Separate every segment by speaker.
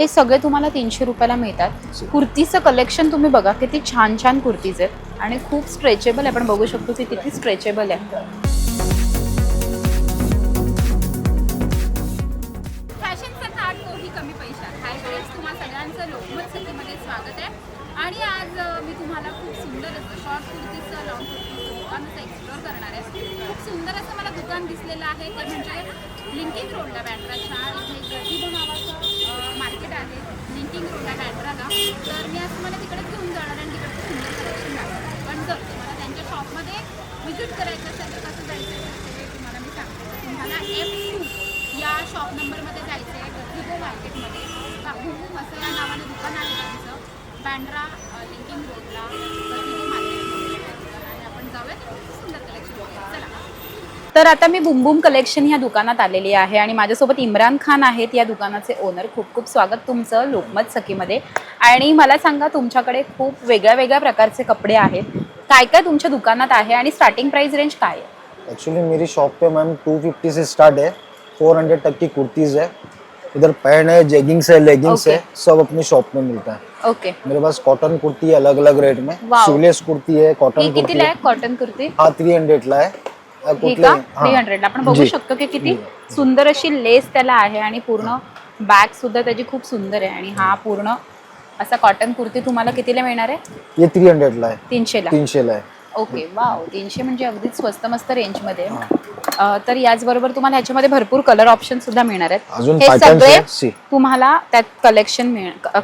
Speaker 1: हे सगळे तुम्हाला तीनशे रुपयाला मिळतात. कुर्तीचं कलेक्शन तुम्ही बघा किती छान छान कुर्तीज आहेत. आणि खूप स्ट्रेचेबल आहे. आपण बघू शकतो की किती स्ट्रेचेबल आहे.
Speaker 2: फॅशनचा थाट तोही कमी पैशात. हाय सगळ्यांचं स्वागत आहे. आणि आज मी तुम्हाला खूप सुंदर असं शॉर्ट कुर्तीचं लॉंग कुर्तीचं दुकान असं एक्सप्लोअर करणार आहे. खूप सुंदर असं मला दुकान दिसलेलं आहे. ते म्हणजे लिंकिंग रोडला बँड्राच्या इथे गजिबो नावाचं मार्केट आहे लिंकिंग रोडला बँड्राला तर मी असं मला तिकडे घेऊन जाणार आणि तिकडचं सुंदर कलेक्शन दाखवणार पण जर तुम्हाला त्यांच्या शॉपमध्ये व्हिजिट करायचं असेल तर कसं जायचं आहे ते तुम्हाला मी सांगते तर तुम्हाला एफ टू या शॉप नंबरमध्ये जायचं आहे गझिबो मार्केटमध्ये हुम असं या नावाने दुकान आहे त्यांचं बँड्रा लिंकिंग रोडला गझिबो मार्केटमध्ये आणि आपण जाऊयात. खूप सुंदर कलेक्शन बघूया. चला.
Speaker 1: तर आता मी बुमबुम कलेक्शन ह्या दुकानात आलेली आहे आणि माझ्यासोबत इम्रान खान आहेत. या दुकानाचे ओनर खूप खूप स्वागत तुमचं लोकमत सखीमध्ये. आणि मला सांगा तुमच्याकडे खूप वेगळ्या वेगळ्या प्रकारचे कपडे आहेत. काय काय तुमच्या दुकानात आहे आणि स्टार्टिंग प्राइस रेंज काय आहे?
Speaker 3: एक्चुअली मेरी शॉप पे मैम 250 से स्टार्ट है. 400 तक की कुर्तीज है. इधर पैंट है जेगिंग्स है लेगिंग्स
Speaker 1: Okay.
Speaker 3: है सब अपनी शॉप में मिलता है.
Speaker 1: ओके
Speaker 3: मेरे पास कॉटन कुर्ती है अलग अलग रेट में. शिवलेस कुर्ती है
Speaker 1: ही
Speaker 3: कॉटन कुर्ती
Speaker 1: कितीला
Speaker 3: है
Speaker 1: आहे कॉटन कुर्ती?
Speaker 3: हा थ्री हंड्रेडला आहे. हा कुठले?
Speaker 1: का. थ्री हंड्रेडला आपण बघू. शकतो की किती सुंदर अशी लेस त्याला आहे आणि पूर्ण बॅग सुद्धा त्याची खूप सुंदर आहे आणि हा पूर्ण असा कॉटन कुर्ती तुम्हाला कितीला मिळणार आहे?
Speaker 3: ये थ्री हंड्रेडला आहे.
Speaker 1: तीनशेला.
Speaker 3: तीनशेला आहे.
Speaker 1: ओके वाव तीनशे म्हणजे अगदीच स्वस्त मस्त रेंजमध्ये. अं, तर याचबरोबर तुम्हाला ह्याच्यामध्ये भरपूर कलर ऑप्शन सुद्धा मिळणार आहेत. हे
Speaker 3: patterns
Speaker 1: सगळे. तुम्हाला त्यात कलेक्शन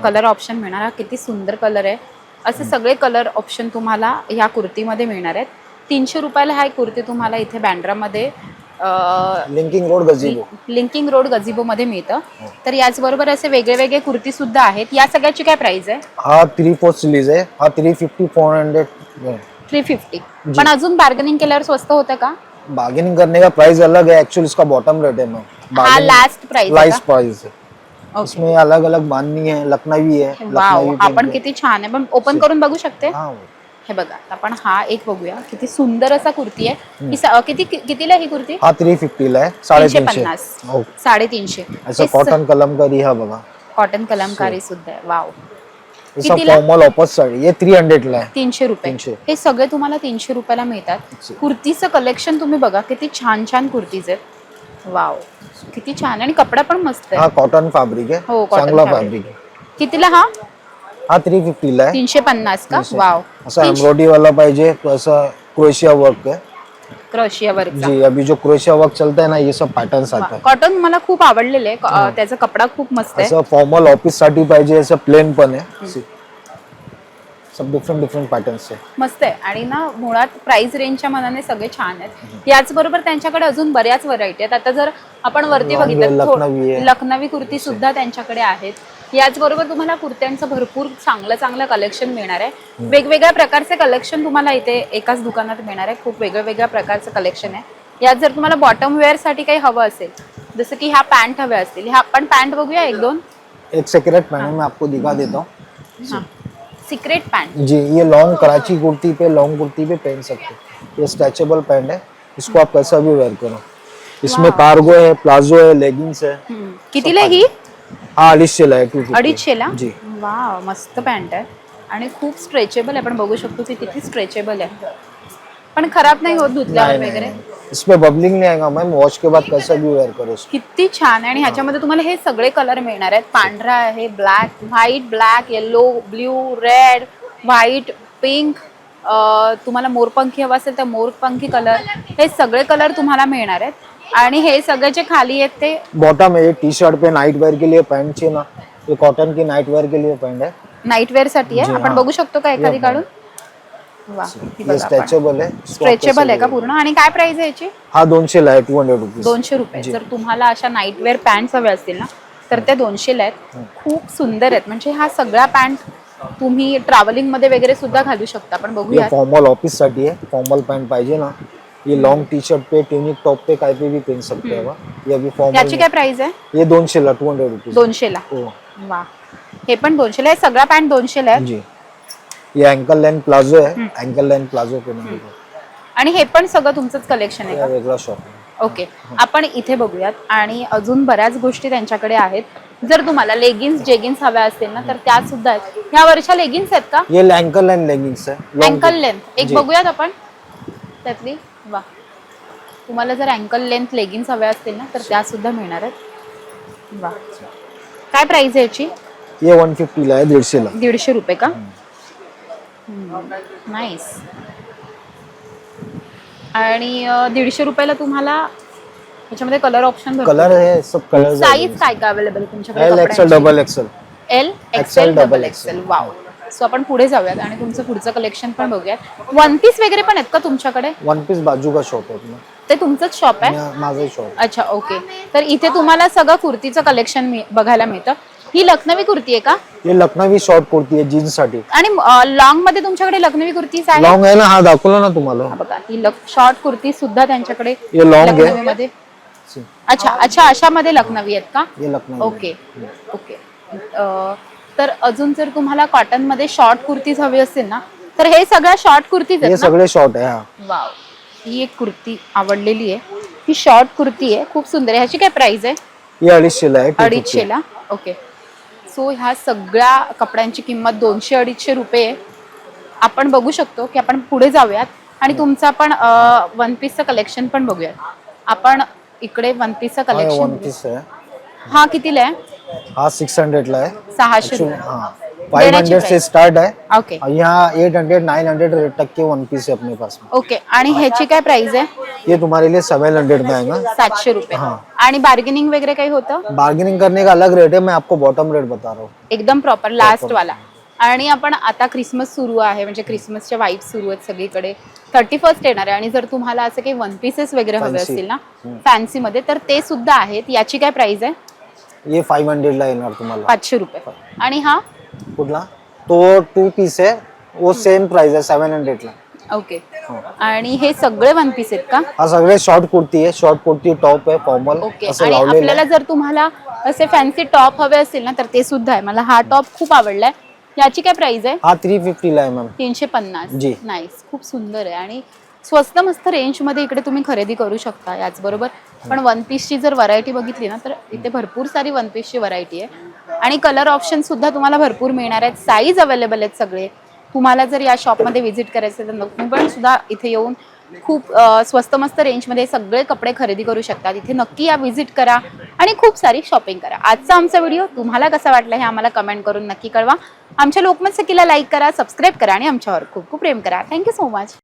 Speaker 1: कलर ऑप्शन मिळणार. हा किती सुंदर कलर आहे. असे सगळे कलर ऑप्शन तुम्हाला ह्या कुर्तीमध्ये मिळणार आहेत. तीनशे रुपयाला हा एक कुर्ती तुम्हाला इथे बँड्रामध्ये
Speaker 3: linking road Gazebo
Speaker 1: linking road गझिबोमध्ये मिळतं. तर याचबरोबर असे वेगळे वेगळे कुर्ती सुद्धा आहेत. या सगळ्याची काय प्राइस आहे?
Speaker 3: हा थ्री फोर सिलीज आहे. हा three fifty four hundred
Speaker 1: three fifty पण अजून बार्गेनिंग केल्यावर स्वस्त होतं का?
Speaker 3: बार्गेनिंग करने का प्राइस अलग है एक्चुअली इसका बॉटम रेट है मैम
Speaker 1: हा लास्ट प्राइस
Speaker 3: लाइस प्राइस है
Speaker 1: ओके
Speaker 3: इसमें अलग अलग बांधनी है लखनवी है
Speaker 1: वाव
Speaker 3: लखनवी
Speaker 1: आपण
Speaker 3: है.
Speaker 1: किती छान आहे. पण ओपन करून बघू शकते?
Speaker 3: हाँ
Speaker 1: हे. बघा आता आपण हा एक बघूया. किती सुंदर असा कुर्ती आहे. ही स- किती कितीला ही कुर्ती?
Speaker 3: हा थ्री फिफ्टीला आहे.
Speaker 1: तीनशे
Speaker 3: साडेतीनशे
Speaker 1: पन्नास.
Speaker 3: हो.
Speaker 1: साडेतीनशे.
Speaker 3: असं कॉटन कलमकारी हा बघा.
Speaker 1: कॉटन कलमकारी सुद्धा आहे. वाव.
Speaker 3: जसा
Speaker 1: कितीला?
Speaker 3: फॉर्मल ऑफर्स साडी हे थ्री हंड्रेडला आहे.
Speaker 1: तीनशे रुपये.
Speaker 3: तीनशे.
Speaker 1: हे सगळे तुम्हाला तीनशे रुपयाला मिळतात. कुर्तीचं कलेक्शन तुम्ही बघा किती छान छान कुर्तीज आहेत. वाव किती छान. आणि कपडा पण मस्त आहे.
Speaker 3: हा कॉटन फॅब्रिक आहे.
Speaker 1: हो, cotton
Speaker 3: चांगला
Speaker 1: fabric.
Speaker 3: फॅब्रिक आहे.
Speaker 1: कितीला हा?
Speaker 3: हा थ्री फिफ्टीला आहे.
Speaker 1: तीनशे पन्नास का. वाव
Speaker 3: असं एम्ब्रॉयडरी वाला पाहिजे ऐसा क्रोशिया वर्क है
Speaker 1: क्रशियावरचा.
Speaker 3: जी अभी जो क्रोशिया वर्क चलता है ना ये सब पैटर्न्स आता है
Speaker 1: कॉटन मला खूप आवडलेले त्याचा कपडा खूप मस्त आहे.
Speaker 3: असं फॉर्मल ऑफिससाठी पाहिजे असं प्लेन पण आहे. सब डिफरंट डिफरंट पॅटर्न्स आहे.
Speaker 1: मस्त आहे. आणि ना मुळात प्राइस रेंजच्या मनाने सगळे छान आहेत. याचबरोबर त्यांच्याकडे अजून बऱ्याच व्हरायटी आहेत. आता जर आपण वरती
Speaker 3: Long
Speaker 1: बघितलं थो-
Speaker 3: लखनवी आहे.
Speaker 1: लखनवी कुर्ती सुद्धा त्यांच्याकडे आहेत. याचबरोबर तुम्हाला कुर्त्यांचं भरपूर चांगलं चांगलं कलेक्शन मिळणार आहे. वेगवेगळ्या प्रकारचे कलेक्शन तुम्हाला इथे एकाच दुकानात मिळणार आहे. खूप वेगळ्या वेगळ्या प्रकारचं कलेक्शन आहे. यात जर तुम्हाला बॉटम वेअरसाठी काही हवं असेल जसं की ह्या पॅन्ट हव्या असतील. ह्या आपण पॅन्ट बघूया एक दोन.
Speaker 3: एक सेक्रेट पहने मैं आपको दिखा देता. हूँ.
Speaker 1: Secret pant.
Speaker 3: जी ये लॉन्ग कराची कुर्ती पे लॉन्ग कुर्ती पे पहन सकते हैं. ये स्ट्रेचेबल पैंट है. इसको आप कैसा भी वेयर करो. इसमें कार्गो है प्लाजो है लेगिंग्स है.
Speaker 1: कितीला ही
Speaker 3: हा अडीचशेला आहे
Speaker 1: अडीचशेला?
Speaker 3: जी.
Speaker 1: वा मस्त पॅन्ट आहे. आणि खूप स्ट्रेचेबल आहे. आपण बघू शकतो की किती स्ट्रेचेबल आहे. पण खराब नाही होत धुतल्यावर वगैरे?
Speaker 3: इसमें बबलिंग नहीं आएगा मैम वॉश के बाद कैसा भी वेयर करो इसको
Speaker 1: किती छान आहे आणि ह्याच्यामध्ये तुम्हाला हे सगळे कलर मिळणार आहेत. पांढरा आहे black white black yellow blue red white pink तुम्हाला मोरपंखी हवा असेल तर मोरपंखी कलर हे सगळे कलर तुम्हाला मिळणार आहेत. आणि हे सगळे जे खाली आहेत ते
Speaker 3: बॉटम है ये टी शर्ट पे नाइट वेयर के लिए पैंट चाहिए ना. ये कॉटन की नाइट वेयर के लिए पैंट है.
Speaker 1: नाईट वेअरसाठी आहे. आपण. बघू शकतो का एखादी काढून? वा ही
Speaker 3: ये
Speaker 1: बघा आपण.
Speaker 3: स्ट्रेचेबल है आप
Speaker 1: स्ट्रेचेबल आहे का पूर्ण? आणि काय प्राइस आहे याची?
Speaker 3: हा दोनशेला आहे टू हंड्रेड रुपीज
Speaker 1: दोनशे रुपये. जर तुम्हाला अशा नाईट वेअर पॅन्ट हव्या असतील ना तर त्या दोनशेला आहेत. खूप सुंदर आहेत. म्हणजे हा सगळा पॅन्ट तुम्ही ट्रॅव्हलिंगमध्ये वगैरे सुद्धा घालू शकता. आपण
Speaker 3: ये
Speaker 1: बघूया
Speaker 3: फॉर्मल ऑफिससाठी है फॉर्मल पैंट पाहिजे ना. ये लॉन्ग टी शर्ट पे ट्यूनिक टॉप पे काय पे भी पहन सकते हैं ये अभी फॉर्मल
Speaker 1: याची काय प्राइस आहे?
Speaker 3: ये दोनशेला टू हंड्रेड रुपीज
Speaker 1: दोनशेला
Speaker 3: हो.
Speaker 1: वा. हे पण दोनशेला आहे. सगळा पॅन्ट दोनशेला आहे.
Speaker 3: जी. ये एंकल लेंथ प्लाजो है एंकल लेंथ प्लाजो पे
Speaker 1: आणि हे पण सगळं तुमचंच कलेक्शन आहे का?
Speaker 3: वेगळा शॉप
Speaker 1: ओके आपण इथे बघूयात. आणि अजून बऱ्याच गोष्टी त्यांच्याकडे आहेत. जर तुम्हाला लेगिन्स जेगिन्स हव्या असतील ना तर त्या सुद्धा आहेत. ह्या वर्षा लेगिन्स आहेत का?
Speaker 3: ये एंकल एंड लेगिंग्स है Long
Speaker 1: अँकल लेंथ एक
Speaker 3: जी.
Speaker 1: बघूयात आपण. त्यातली? वा. तुम्हाला जर अँकल लेंथ लेगिन्स हव्या असतील ना तर त्या सुद्धा मिळणार आहेत. वा. काय प्राइस आहे याची?
Speaker 3: ये वन फिफ्टीला आहे दीडशेला
Speaker 1: दीडशे रुपये का? नाईस आणि दीडशे रुपयाला तुम्हाला ह्याच्यामध्ये कलर ऑप्शन
Speaker 3: कलर है सब कलर
Speaker 1: साईज काय काय अवेलेबल तुमच्याकडे
Speaker 3: L XL double XL
Speaker 1: L XL double XL wow so आपण पुढे जाऊयात आणि तुमचं पुढचं कलेक्शन पण बघूयात. वन पीस वगैरे पण आहेत का तुमच्याकडे?
Speaker 3: वन पीस बाजू का शॉप है अपना
Speaker 1: ते तुमचंच शॉप आहे?
Speaker 3: माझा शॉप
Speaker 1: अच्छा ओके तर इथे तुम्हाला सगळं कुर्तीचं कलेक्शन बघायला मिळतं. ही लखनवी कुर्ती आहे का?
Speaker 3: ये लखनवी शॉर्ट कुर्ती आहे जीन्ससाठी
Speaker 1: आणि लॉंगमध्ये तुमच्याकडे लखनवी कुर्तीच आहे?
Speaker 3: लॉंग आहे ना हा दाखवला ना तुम्हाला.
Speaker 1: हा बघा ही शॉर्ट कुर्ती सुद्धा त्यांच्याकडे
Speaker 3: ये लॉंग आहे.
Speaker 1: लखनवी मध्ये अच्छा अच्छा अशामध्ये लखनवी आहेत का?
Speaker 3: Lucknowi
Speaker 1: okay okay. तर अजून जर तुम्हाला कॉटनमध्ये शॉर्ट कुर्तीज हवी असतील ना तर हे सगळ्या शॉर्ट कुर्तीज आहेत
Speaker 3: सगळे शॉर्ट आहे हा.
Speaker 1: वाव. ही एक कुर्ती आवडलेली आहे. ही शॉर्ट कुर्ती आहे खूप सुंदर आहे. ह्याची काय प्राइस आहे?
Speaker 3: ये अडीचशेला आहे 250.
Speaker 1: अडीचशेला. ओके. सो ह्या सगळ्या कपड्यांची किंमत दोनशे अडीचशे रुपये. आपण बघू शकतो की आपण पुढे जाऊयात आणि तुमचं आपण वन पीसचं कलेक्शन पण बघूयात. आपण इकडे वन पीसचं
Speaker 3: वन
Speaker 1: कलेक्शन
Speaker 3: पीस आहे.
Speaker 1: हा कितीला आहे?
Speaker 3: हा सिक्स हंड्रेडला आहे.
Speaker 1: सहाशे रुपये.
Speaker 3: हाँ. फाइव हंड्रेड से स्टार्ट है
Speaker 1: ओके
Speaker 3: यहाँ एट हंड्रेड नाइन हंड्रेड तक के वन पीस है अपने पास में.
Speaker 1: ओके आणि ह्याची काय प्राइस आहे?
Speaker 3: ये तुम्हारे लिए सेवन हंड्रेड में आएगा.
Speaker 1: सातशे रुपये.
Speaker 3: हा.
Speaker 1: आणि बार्गेनिंग वगैरे काही होतं?
Speaker 3: बार्गेनिंग करने का अलग रेट है मैं आपको बॉटम रेट बता रहा हूँ.
Speaker 1: एकदम प्रॉपर लास्ट वाला. आणि आपण आता क्रिसमस सुरू आहे म्हणजे क्रिसमसच्या वाईब सुरू आहेत सगळीकडे. थर्टी फर्स्ट येणार आहे. आणि जर तुम्हाला असं काही वन पीसेस वगैरे हवे
Speaker 3: Fancy.
Speaker 1: असतील ना फॅन्सी मध्ये तर ते सुद्धा आहेत. याची काय प्राइस आहे?
Speaker 3: ये फाइव हंड्रेडला येणार तुम्हाला.
Speaker 1: पाचशे रुपये. आणि हा?
Speaker 3: कुठला? तो टू पीस है वो सेम प्राइस है सेवन हंड्रेडला
Speaker 1: ओके आणि हे सगळे वन पीस आहेत का?
Speaker 3: हा सगळे शॉर्ट कुर्ती आहे. शॉर्ट कुर्ती टॉप आहे फॉर्मल
Speaker 1: ओके
Speaker 3: असं
Speaker 1: आणि
Speaker 3: लावलेलं
Speaker 1: आपल्याला
Speaker 3: आहे.
Speaker 1: जर तुम्हाला असे फॅन्सी टॉप हवे असतील ना तर ते सुद्धा आहे. मला हा टॉप खूप आवडलाय. याची काय प्राइस आहे?
Speaker 3: हा थ्री फिफ्टीला आहे मॅम
Speaker 1: तीनशे पन्नास.
Speaker 3: जी.
Speaker 1: नाईस खूप सुंदर आहे. आणि स्वस्त मस्त रेंजमध्ये इकडे तुम्ही खरेदी करू शकता याचबरोबर. पण वन पीसची जर व्हरायटी बघितली ना तर इथे भरपूर सारी वन पीसची व्हरायटी आहे. आणि कलर ऑप्शन सुद्धा तुम्हाला भरपूर मिळणार आहेत. साईज अवेलेबल आहेत सगळे. तुम्हाला जर या शॉपमध्ये व्हिजिट करायचं तर तुम्ही पण सुद्धा इथे येऊन खूप स्वस्त मस्त रेंजमध्ये सगळे कपडे खरेदी करू शकतात. इथे नक्की या व्हिजिट करा आणि खूप सारी शॉपिंग करा. आजचा आमचा व्हिडिओ तुम्हाला कसा वाटला हे आम्हाला कमेंट करून नक्की कळवा. आमच्या लोकमत सखीला लाईक करा सबस्क्राईब करा आणि आमच्यावर खूप खूप प्रेम करा. Thank you so much